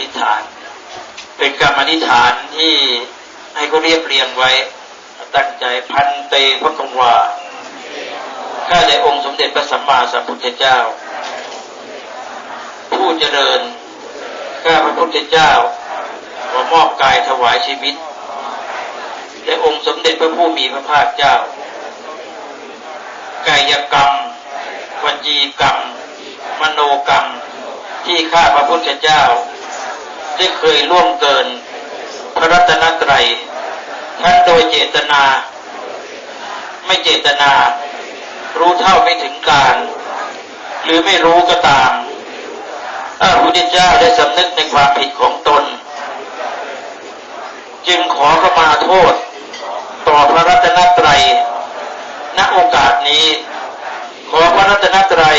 ธิษฐาน เป็นกรรมอธิษฐานที่ให้เขาเรียบเรียงไว้ ตั้งใจพันเตพระกวาข้าแต่องค์สมเด็จพระสัมมาสัมพุทธเจ้า ผู้เจริญข้าพระพุทธเจ้าขอมอบกายถวายชีวิตแด่องค์สมเด็จพระผู้มีพระภาคเจ้ากายกรรมวจีกรรม มโนกรรม ที่ข้าพระพุทธเจ้า ได้เคยล่วงเกิน พระรัตนตรัยทั้งโดยเจตนา ไม่เจตนา รู้เท่าไม่ถึงการ หรือไม่รู้ก็ตามถ้าพระพุทธเจ้าได้สำนึกในความผิดของตน จึงขอขมาโทษ ต่อพระรัตนตรัยณโอกาสนี้ ขอพระรัตนตรัย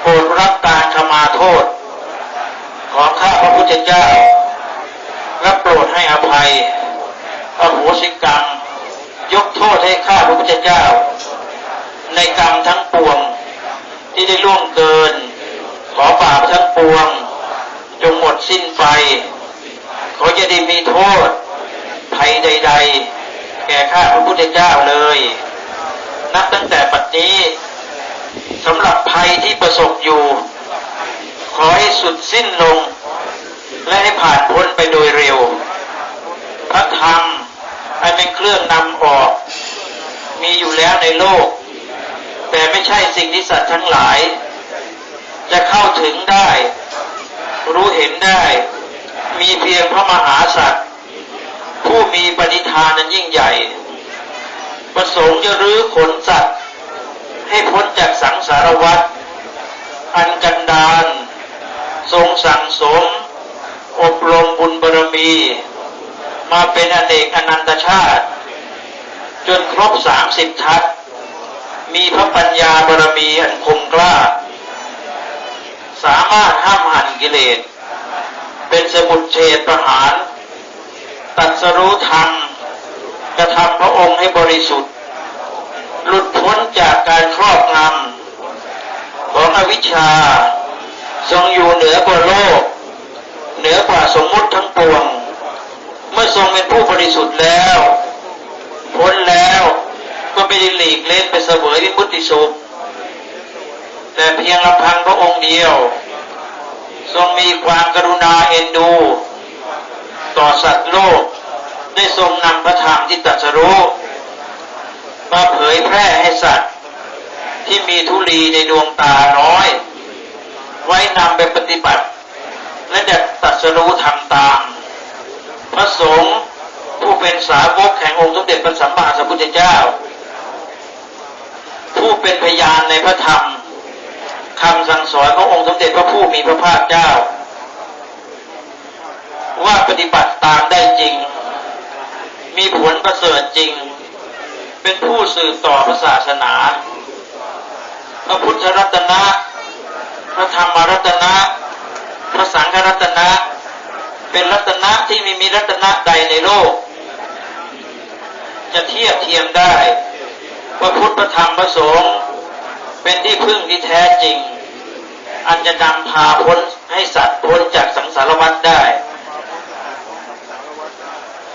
โปรดรับการขมาโทษ ของข้าพระพุทธเจ้าและโปรดให้อภัยอโหสิกรรม ยกโทษให้ข้าพระพุทธเจ้า ในกรรมทั้งปวงที่ได้ล่วงเกิน ขอบาปทั้งปวง จงหมดสิ้นไป ขอจะได้มีโทษภัยใด ๆ แก่ข้าพระพุทธเจ้าเลย นับตั้งแต่ปัจนี้สำหรับภัยที่ประสบอยู่ ขอให้สุดสิ้นลง และให้ผ่านพ้นไปโดยเร็ว พระธรรมอันเป็นเครื่องนำออก มีอยู่แล้วในโลก แต่ไม่ใช่สิ่งที่สัตว์ทั้งหลาย จะเข้าถึงได้ รู้เห็นได้ มีเพียงพระมหาสัตว์ ผู้มีปณิธานนั้นยิ่งใหญ่ ประสงค์จะรื้อขนสัตว์ ให้พ้นจากสังสารวัฏอันกันดาน ทรงสั่งสม อบรมบุญบารมี มาเป็นอเนกอนันตชาติ จนครบสามสิบทัศมีพระปัญญาบารมีอันคมกล้า สามารถห้ามหันกิเลส เป็นสมุดเฉดประหาร ตัดสรู้ธรรมกระทำพระองค์ให้บริสุทธิ์ หลุดพ้นจากการครอบงำของอวิชชา ทรงอยู่เหนือกว่าโลก เหนือกว่าสมมุติทั้งปวง เมื่อทรงเป็นผู้บริสุทธิ์แล้วพ้นแล้วก็ไม่ได้หลีกเล่นไปเสวยวิมุตติสุข แต่เพียงลำพังพระองค์เดียว ทรงมีความกรุณาเอ็นดู ต่อสัตว์โลก ได้ทรงนำพระธรรมที่ตรัสรู้มาเผยแพร่ให้สัตว์ที่มีทุลีในดวงตาน้อย ไว้นำไปปฏิบัติ และจะตรัสรู้ทำตาม พระสงฆ์ผู้เป็นสาวกแห่งองค์สมเด็จพระสัมมาสัมพุทธเจ้า ผู้เป็นพยานในพระธรรมคำสั่งสอนขององค์สมเด็จพระผู้มีพระภาคเจ้า ว่าปฏิบัติตามได้จริง มีผลประเสริฐจริง เป็นผู้สืบต่อพระศาสนา พระพุทธรัตนะ พระธรรมรัตนะ พระสังฆรัตนะ เป็นรัตนะที่ไม่มีรัตนะใดในโลก จะเทียบเทียมได้ว่าพุทธพระธรรมพระสงฆ์เป็นที่พึ่งที่แท้จริง อันจะนำพาพ้นให้สัตว์พ้นจากสังสารวัฏได้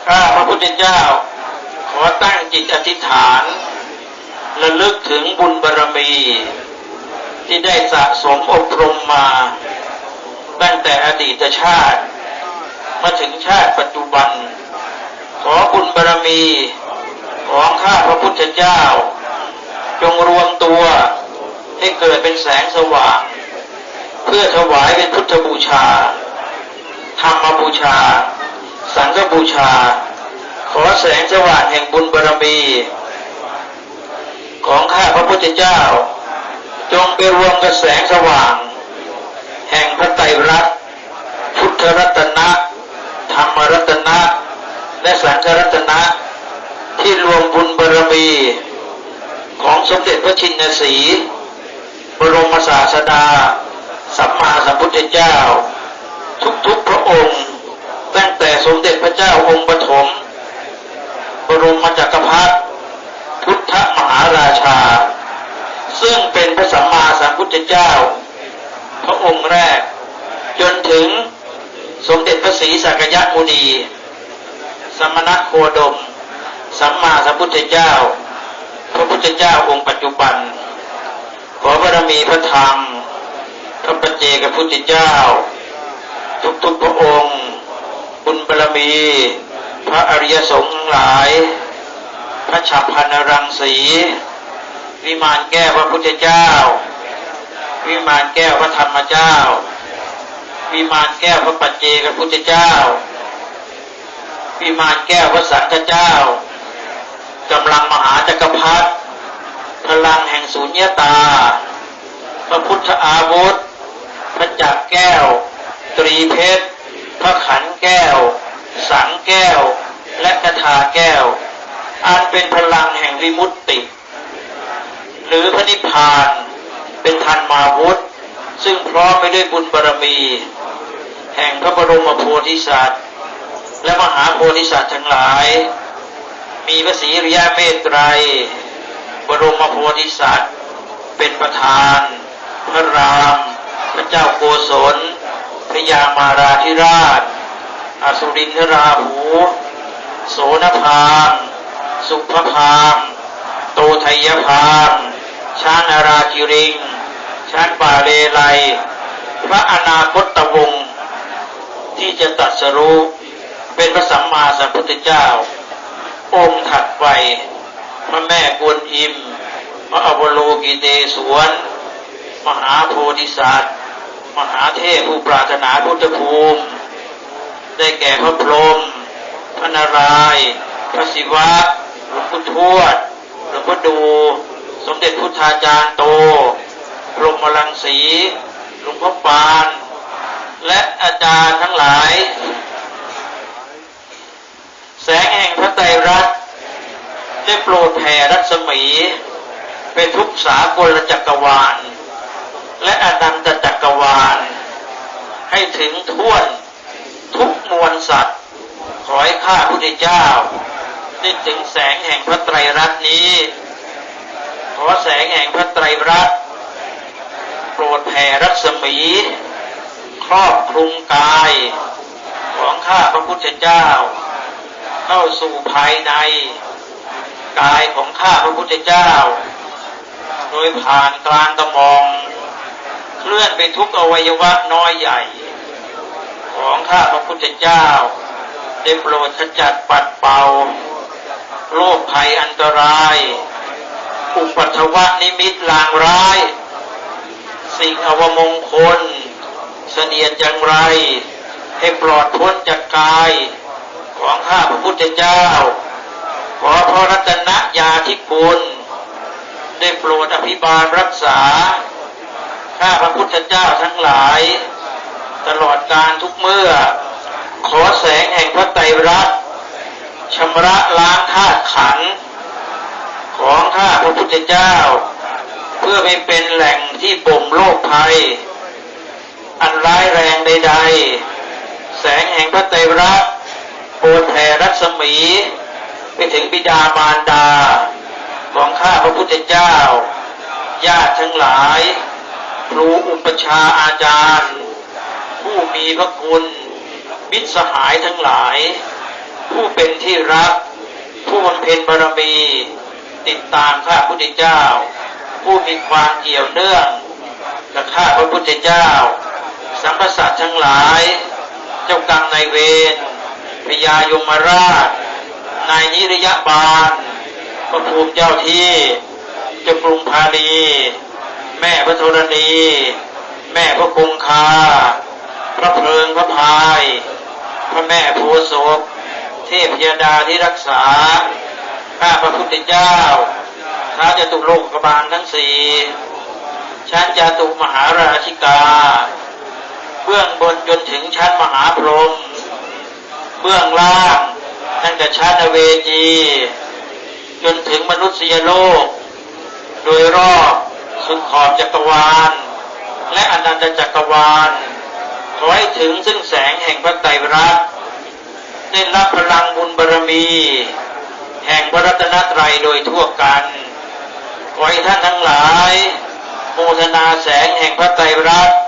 ข้าพระพุทธเจ้า ขอตั้งจิตอธิษฐานระลึกถึงบุญบารรมี ที่ได้สะสมอบรมมา ตั้งแต่อดีตชาติ มาถึงชาติปัจจุบัน ขอบุญบารรมีของข้าพระพุทธเจ้า จงรวมตัวให้เกิดเป็นแสงสว่าง เพื่อถวายเป็นพุทธบูชา ธรรมบูชา สังฆบูชา ขอแสงสว่างแห่งบุญบารมี ของข้าพระพุทธเจ้า จงไปรวมกับแสงสว่าง แห่งพระไตรรัตน์พุทธรัตนะ ธรรมรัตนะ และสังฆรัตนะ ที่รวมบุญบารมี ของสมเด็จพระชินสีบรมศาสดา สัมมาสัมพุทธเจ้า ทุกๆพระองค์ ตั้งแต่สมเด็จพระเจ้าองค์ปฐมบรมจักรพรรดิพุทธมหาราชา พุทธเจ้า พระองค์แรก จนถึงสมเด็จพระศรีสักยมุนี สมณะโคดม สัมมาสัมพุทธเจ้า พระพุทธเจ้าองค์ปัจจุบัน ขอบารมีพระธรรม พระปัจเจกพุทธเจ้า ทุกๆพระองค์ บุญบารมี พระอริยสงฆ์หลาย พระฉับพันรังสีวิมานแก้วพระพุทธเจ้า วิมานแก้วพระธรรมเจ้า วิมานแก้วพระปัจเจกพุทธเจ้า วิมานแก้วพระสังฆเจ้ากำลังมหาจักรพรรดิพลังแห่งสุญญตา พระพุทธอาวุธ พระจักรแก้ว ตรีเพชร พระขันแก้ว สังแก้ว และกถาแก้ว อันเป็นพลังแห่งวิมุตติ หรือพระนิพพาน เป็นทันมาวุธ ซึ่งพร้อมไปด้วยบุญบารมี แห่งพระบรมโพธิสัตว์ และมหาโพธิสัตว์ทั้งหลาย มีพระศรีริยาเมตไตรบรมโพธิสัตว์ เป็นประธาน พระราม พระเจ้าโกศลพระยามาราธิราชอสุรินทราหู โสนพาม สุภพาม โตไทยพาม ช้างอาราคิริง ช้างป่าเลไล พระอนาคตวงศ์ที่จะตรัสรู้เป็นพระสัมมาสัมพุทธเจ้า องค์ถัดไป พระแม่กวนอิม พระอวโลกิเตศวน มหาโพธิสัตว์ มหาเทพผู้ปรารถนาพุทธภูมิ ได้แก่พระพรหมพระนารายณ์พระศิวะหลวงปู่ทวดหลวงพ่อดู สมเด็จพุทธาจารย์โตพรหมลังสีหลวงพ่อปาน และอาจารย์ทั้งหลาย แสงแห่งพระไตรรัตน์ได้โปรดแผ่รัศมี เป็นทุกสากลจักรวาล และอนันตจักรวาล ให้ถึงท่วนทุกมวลสัตว์ ขอให้ข้าพุทธเจ้าได้ถึงแสงแห่งพระไตรรัตน์นี้ งแห่งพระไตรรัตน์โปรดแผ่รัศมี ครอบคลุมกาย ของข้าพระพุทธเจ้า เข้าสู่ภายใน กายของข้าพระพุทธเจ้า โดยผ่านกลางกระหม่อมเคลื่อนไปทุกอวัยวะน้อยใหญ่ ของข้าพระพุทธเจ้าได้โปรดขจัดปัดเป่าโรคภัยอันตราย อุปัทวะนิมิตลางร้าย สิ่งอวมงคล เสนียดอย่างไร ให้ปลอดพ้นจากกาย ของข้าพระพุทธเจ้า ขอพระรัตนญาธิคุณได้โปรดอภิบาลรักษา ข้าพระพุทธเจ้าทั้งหลาย ตลอดการทุกเมื่อ ขอแสงแห่งพระไตรรัตน์ชำระล้างธาตุขันธ์ ของข้าพระพุทธเจ้า เพื่อไม่เป็นแหล่งที่บ่มโรคภัย อันร้ายแรงใด ๆ แสงแห่งพระไตรรัตน์โปรดแผ่รัศมี ไปถึงบิดามารดา ของข้าพระพุทธเจ้า ญาติทั้งหลาย ครูอุปชาอาจารย์ ผู้มีพระคุณมิตรสหายทั้งหลาย ผู้เป็นที่รัก ผู้บำเพ็ญบารมี ติดตามข้าพุทธเจ้า ผู้มีความเกี่ยวเนื่องกับข้าพระพุทธเจ้า สัมพสัตว์ทั้งหลาย เจ้ากรรมนายเวรพญายมราช นายนิรยบาลพระภูมิเจ้าที่เจ้ากรุงพาลีแม่พระธรณี แม่พระคงคา พระเพลิงพระพาย พระแม่โพธิ์ศพเทพยดาที่รักษา ข้าพระพุทธเจ้าท้าจตุโลกบาลทั้งสี่ชั้นจตุมหาราชิกา เบื้องบนจนถึงชั้นมหาพรหมเบื้องล่างตั้งแต่ชั้นเวจี จนถึงมนุษยโลก โดยรอบสุดขอบจักรวาล และอนันตจักรวาลขอให้ถึงซึ่งแสงแห่งพระไตรรัตน์ได้รับพลังบุญบารมี ระรัตนตรัยโดยทั่วกันขอให้ท่านทั้งหลายโมทนาแสงแห่งพระไตรรัตน์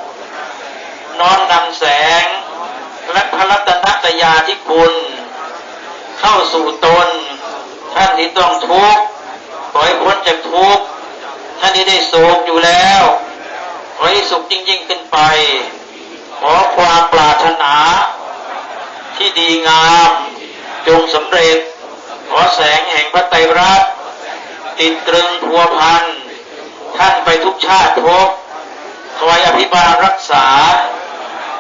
น้อมนำแสง และพยาธิคุณ เข้าสู่ตน ท่านที่ต้องทุกข์ขอให้พ้นจากทุกข์ท่านที่ได้สุขอยู่แล้วขอให้สุขยิ่งยิ่งขึ้นไป ขอความปรารถนาที่ดีงามจงสำเร็จ ขอแสงแห่งพระไตรรัตน์ติดตรึงพัวพัน ท่านไปทุกชาติภพคอยอภิบาลรักษา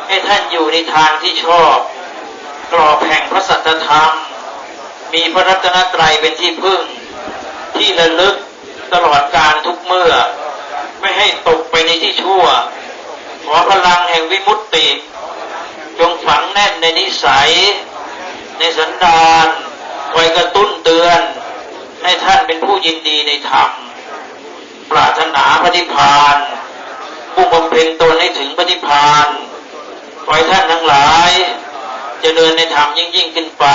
ให้ท่านอยู่ในทางที่ชอบ กรอบแห่งพระสัจธรรม มีพระรัตนตรัยเป็นที่พึ่ง ที่ระลึกตลอดการทุกเมื่อ ไม่ให้ตกไปในที่ชั่ว ขอพลังแห่งวิมุตติ จงฝังแน่นในนิสัย ในสันดาน คอยกระตุ้นเตือน ให้ท่านเป็นผู้ยินดีในธรรม ปรารถนาพระนิพพานผู้บำเพ็ญตนให้ถึงพระนิพพานขอให้ท่านทั้งหลายจะเดินในธรรมยิ่งยิ่งขึ้นไป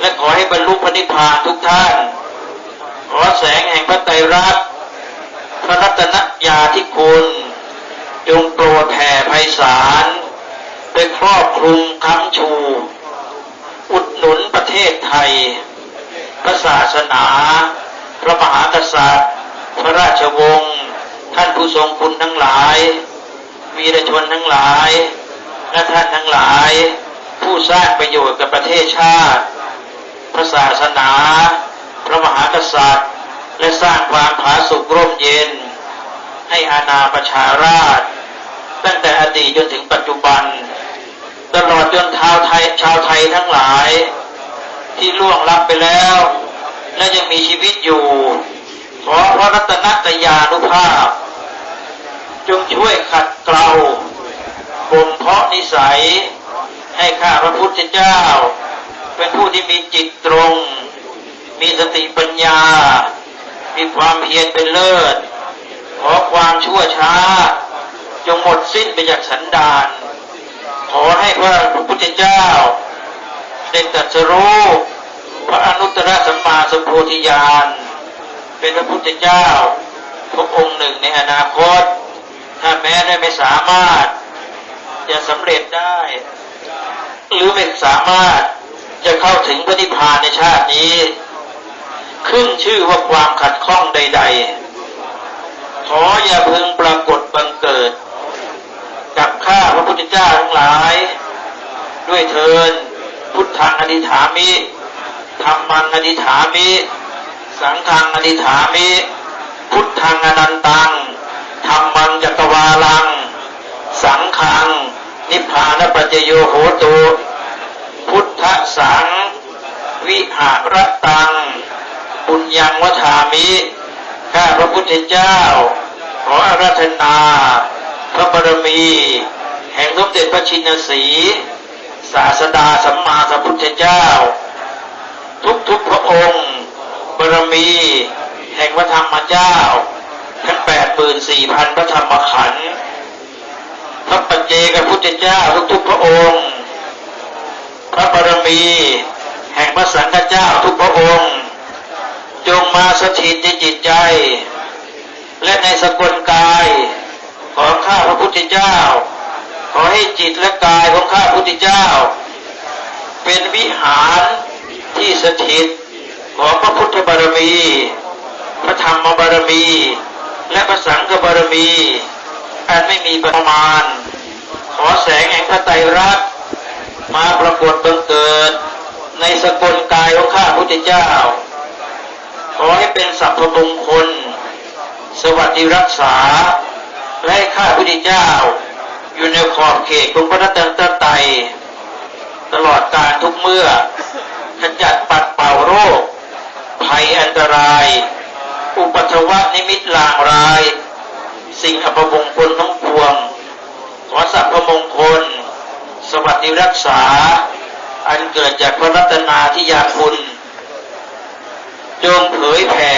และขอให้บรรลุพระนิพพานทุกท่าน ขอแสงแห่งพระไตรรัตน์พระรัตนญาธิคุณจงโปรดแผ่ไพศาลไปครอบคลุมค้ำชู อุดหนุนประเทศไทย พระศาสนา พระมหากษัตริย์ พระราชวงศ์ ท่านผู้ทรงคุณทั้งหลาย วีรชนทั้งหลาย และท่านทั้งหลาย ผู้สร้างประโยชน์กับประเทศชาติ พระศาสนา พระมหากษัตริย์ และสร้างความผาสุกร่มเย็น ให้อาณาประชาราช ตั้งแต่อดีตจนถึงปัจจุบัน ตลอดจนชาวไทยชาวไทยทั้งหลาย ที่ล่วงลับไปแล้ว และยังมีชีวิตอยู่ ขอพระรัตนตยานุภาพ จงช่วยขัดเกลาบ่มเพาะนิสัย ให้ข้าพระพุทธเจ้า เป็นผู้ที่มีจิตตรง มีสติปัญญา มีความเพียรเป็นเลิศ ขอความชั่วช้า จงหมดสิ้นไปจากสันดาน ขอให้พระพุทธเจ้าได้ตรัสรู้พระอนุตตรสัมมาสัมโพธิญาณเป็นพระพุทธเจ้าพระองค์หนึ่งในอนาคต ถ้าแม้ได้ไม่สามารถจะสำเร็จได้ หรือไม่สามารถจะเข้าถึงพระนิพพานในชาตินี้ ขึ้นชื่อว่าความขัดข้องใด ๆ ขออย่าพึงปรากฏบังเกิด กับข้าพระพุทธเจ้าทั้งหลาย ด้วยเทินพุทธังอธิฐามิธรรมังอธิฐามิ สังฆังอธิฐามิ พุทธังอนันตังธรรมังจักรวาลัง สังฆัง นิพพานปัจจโยโหตุพุทธสัง วิหารตังปุญญังวทามิ ข้าพระพุทธเจ้า ขออาราธนา ระบารมี แห่งสมเด็จพระชินสีศาสดาสัมมาสัมพุทธเจ้า ทุกทุกๆพระองค์บารมี แห่งพระธรรมเจ้า ทั้งแปดหมื่นสี่พันพระธรรมขันธ์พระปัจเจกพุทธเจ้าทุกทุกๆพระองค์ พระบารมี แห่งพระสังฆเจ้าทุกพระองค์ จงมาสถิตในจิตใจ และในสกุลกาย ของข้าพระพุทธเจ้า ขอให้จิตและกายของข้าพระพุทธเจ้า เป็นวิหารที่สถิตของพระพุทธบารมี พระธรรมบารมี และพระสังฆบารมีอันไม่มีประมาณ ขอแสงแห่งพระไตรรัตน์มาปรากฏบังเกิด ในสกลกายของข้าพระพุทธเจ้า ขอให้เป็นสัพพมงคล สวัสดิรักษา และให้ข้าพุทธเจ้า อยู่ในขอบเขตของพระรัตนตรัยตลอดการทุกเมื่อขจัดปัดเป่าโรค ภัยอันตราย อุปัทวะนิมิตลางราย สิ่งอัปมงคลทั้งปวง ขอสัพพมงคล สวัสดิรักษา อันเกิดจากพระรัตนาที่ยาคุณจงเผยแผ่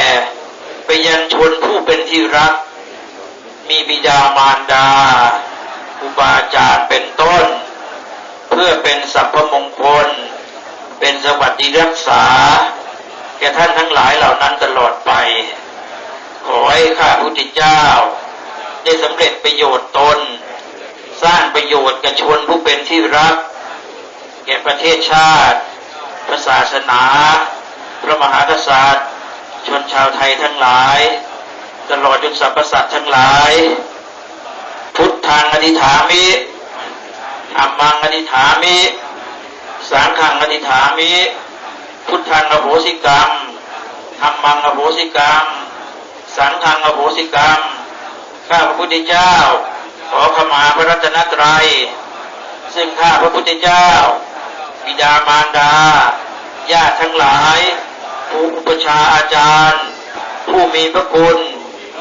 ไปยังชนผู้เป็นที่รัก มีบิดามารดาครูบาอาจารย์เป็นต้น เพื่อเป็นสัพพมงคล เป็นสวัสดิรักษา แก่ท่านทั้งหลายเหล่านั้นตลอดไป ขอให้ข้าพุทธเจ้า ได้สำเร็จประโยชน์ตน สร้างประโยชน์กับชนผู้เป็นที่รัก แก่ประเทศชาติ พระศาสนา พระมหากษัตริย์ ชนชาวไทยทั้งหลาย ตลอดจนสรรพสัตว์ทั้งหลาย พุทธังอธิษฐามิอัมมังอธิษฐามิ สังฆังอธิษฐามิ พุทธังอโหสิกรรมธรรมังอโหสิกรรม สังฆังอโหสิกรรม ข้าพระพุทธเจ้า ขอขมาพระรัตนตรัย ซึ่งข้าพระพุทธเจ้า บิดามารดา ญาติทั้งหลาย ผู้อุปชาอาจารย์ ผู้มีพระคุณ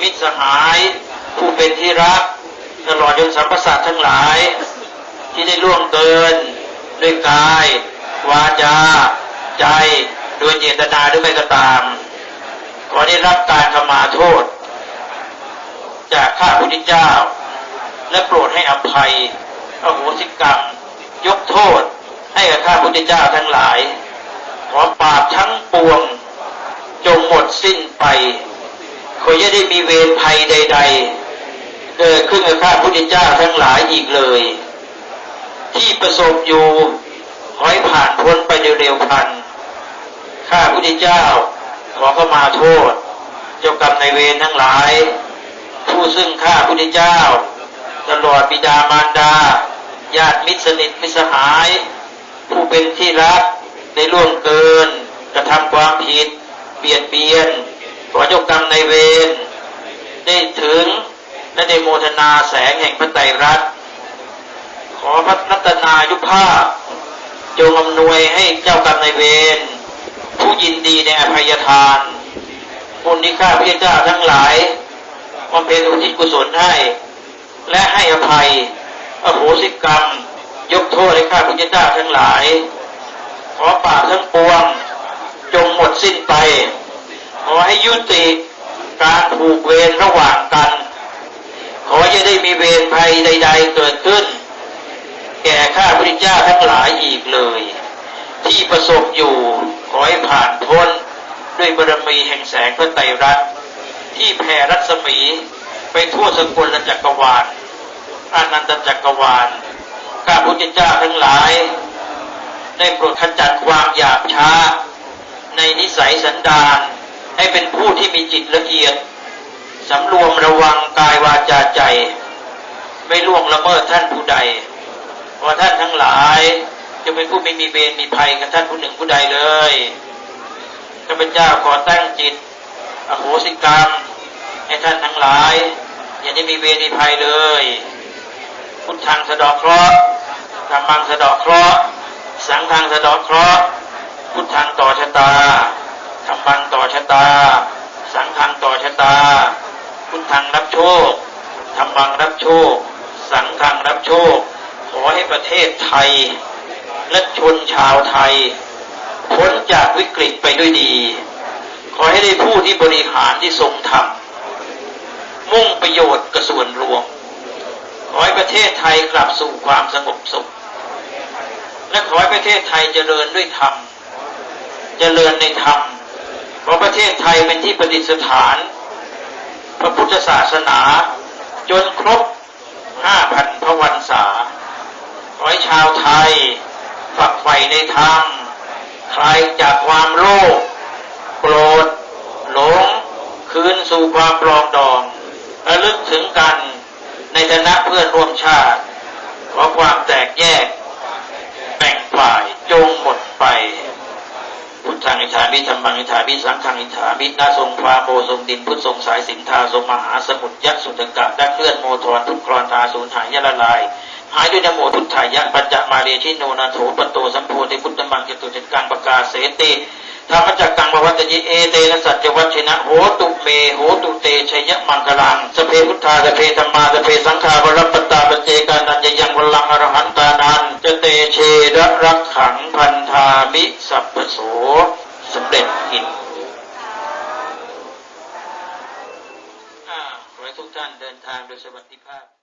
มิตรสหาย ผู้เป็นที่รัก ตลอดจนสรรพสัตว์ทั้งหลาย ที่ได้ล่วงเกินด้วยกาย วาจา ใจ โดยเจตนาหรือไม่ก็ตามขอได้รับการขมาโทษ จากข้าพุทธเจ้า และโปรดให้อภัยอโหสิกรรม ยกโทษให้กับข้าพุทธเจ้าทั้งหลาย ขอบาปทั้งปวง จงหมดสิ้นไป ขออย่าได้มีเวรภัยใด ๆ เกิดขึ้นกับข้าพุทธเจ้าทั้งหลายอีกเลย ที่ประสบอยู่ขอให้ผ่านพ้นไปเร็วๆพันข้าพุทธเจ้าขอเข้ามาโทษ เจ้ากรรมในเวรทั้งหลาย ผู้ซึ่งข้าพุทธเจ้า ตลอดบิดามารดา ญาติมิตรสนิทมิสหาย ผู้เป็นที่รักได้ล่วงเกิน กระทำความผิด เบียดเบียน ขอเจ้ากรรมในเวรได้ถึงและได้โมทนาแสงแห่งพระไตรรัตน์ขอพระรัตนายุภาพจงอำนวยให้เจ้ากรรมในเวรผู้ยินดีในอภัยทานบุญที่ข้าพระเจ้าทั้งหลายบำเพ็ญอุทิศกุศลให้ และให้อภัยอโหสิกรรม ยกโทษให้ข้าพระเจ้าทั้งหลาย ขอบาปทั้งปวง จงหมดสิ้นไป อให้ยุติการผูกเวรระหว่างกัน ขออย่าได้มีเวรภัยใด ๆ เกิดขึ้น แก่ข้าพระเจ้าทั้งหลายอีกเลย ที่ประสบอยู่ขอให้ผ่านพ้นด้วยบารมีแห่งแสงพระไตรรัตน์ที่แผ่รัศมีไปทั่วสกลจักรวาลอนันตจักรวาลข้าพุทธเจ้าทั้งหลาย ได้โปรดขจัดความหยาบช้า ในนิสัยสันดาน ให้เป็นผู้ที่มีจิตละเอียดสำรวมระวังกายวาจาใจ ไม่ล่วงละเมิดท่านผู้ใดเพราะท่านทั้งหลายจะเป็นผู้ไม่มีเวรมีภัยกับท่านผู้หนึ่งผู้ใดเลยข้าพเจ้าขอตั้งจิตอโหสิกรรม ให้ท่านทั้งหลาย อย่าได้มีเวรมีภัยเลยพุทธังสะดอกเคราะห์ธรรมังสะดอกเคราะห์สังฆังสะดอกเคราะห์พุทธังต่อชะตา ธรรมังต่อชะตา สังฆังต่อชะตา พุทธังรับโชคธรรมังรับโชค สังฆังรับโชค ขอให้ประเทศไทย และชนชาวไทย พ้นจากวิกฤตไปด้วยดี ขอให้ได้ผู้ที่บริหารที่ทรงธรรมมุ่งประโยชน์กับส่วนรวม ขอให้ประเทศไทยกลับสู่ความสงบสุข และขอให้ประเทศไทยเจริญด้วยธรรม เจริญในธรรม ขอประเทศไทยเป็นที่ประดิษฐาน พระพุทธศาสนา จนครบห้าพันพระวันษาขอให้ชาวไทย ฝักใฝ่ในธรรมคลายจากความโลภโกรธหลง คืนสู่ความปลองดองระลึกถึงกันในฐานะเพื่อนร่วมชาติขอความแตกแยก แบ่งฝ่ายจงหมดไป พุทธังอิทามิธรรมังอิทามิสังฆังอิทามินาทรงฟ้าโพทรงดินพุทธทรงสายสินทาทรงมหาสมุทรยักษ์สุตกะได้เคลื่อนโมทรทุกครอนทาสูญหายยะละลายหายด้วยนโมพุทธายะปัญจมาเรชิโนนาโถปโตสัมโพธิพุทธมังจตุจักกังปกาเสติ ธรรมจักกังบวัตยิเอเตนะสัจวัชนะโหตุเมโหตุเตชยมังคลังสเพพุทธาสเพธรรมาสเพสังฆาบรปตาปเจกานันยังวลังอรหันตานันจะเตเชระรักขังพันธามิสัพพโสสำเร็จกิจอ่าขอให้ทุกท่านเดินทางโดยสวัสดิภาพ